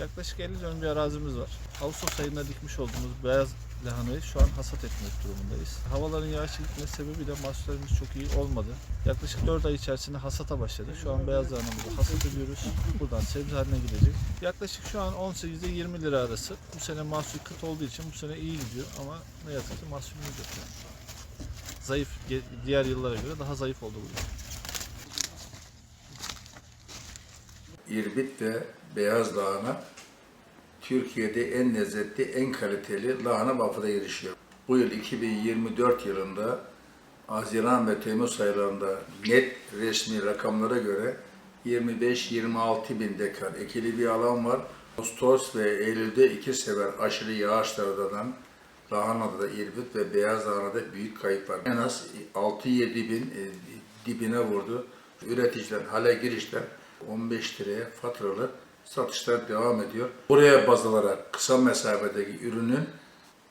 Yaklaşık 50 dönüm bir arazimiz var. Ağustos ayında dikmiş olduğumuz beyaz lahanayı şu an hasat etmek durumundayız. Havaların yağışlı gitme sebebi de mahsullerimiz çok iyi olmadı. Yaklaşık 4 ay içerisinde hasata başladı. Şu an beyaz lahanamızı hasat ediyoruz. Buradan sebze haline gidecek. Yaklaşık şu an 18 ile 20 lira arası. Bu sene mahsul kıt olduğu için bu sene iyi gidiyor ama ne yazık ki mahsulümüz yok. Zayıf diğer yıllara göre daha zayıf oldu bu yıl. İrbit ve beyaz lahana Türkiye'de en lezzetli, en kaliteli lahana bafıda yarışıyor. Bu yıl 2024 yılında Haziran ve Temmuz aylarında net resmi rakamlara göre 25-26 bin dekar ekili bir alan var. Ağustos ve Eylül'de iki sefer aşırı yağışlardan lahanada da irbit ve beyaz lahanada büyük kayıp var. En az 6-7 bin e, dibine vurdu. Üreticiler hale girişler 15 liraya faturalı satışlar devam ediyor. Buraya baz alarak kısa mesafedeki ürünün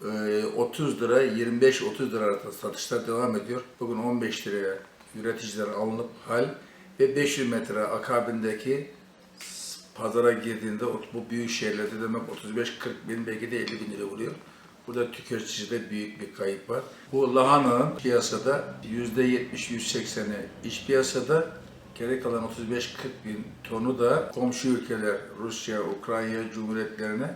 e, 30 lira 25-30 lira arasında satışlar devam ediyor. Bugün 15 liraya üreticiler alınıp hal ve 500 metre akabindeki pazara girdiğinde bu büyük şehirlerde demek 35-40 bin belki de 50 bin lira vuruyor. Burada tüketicide büyük bir kayıp var. Bu lahananın piyasada %70-180'i iç piyasada, geri kalan 35-40 bin tonu da komşu ülkeler Rusya, Ukrayna Cumhuriyetlerine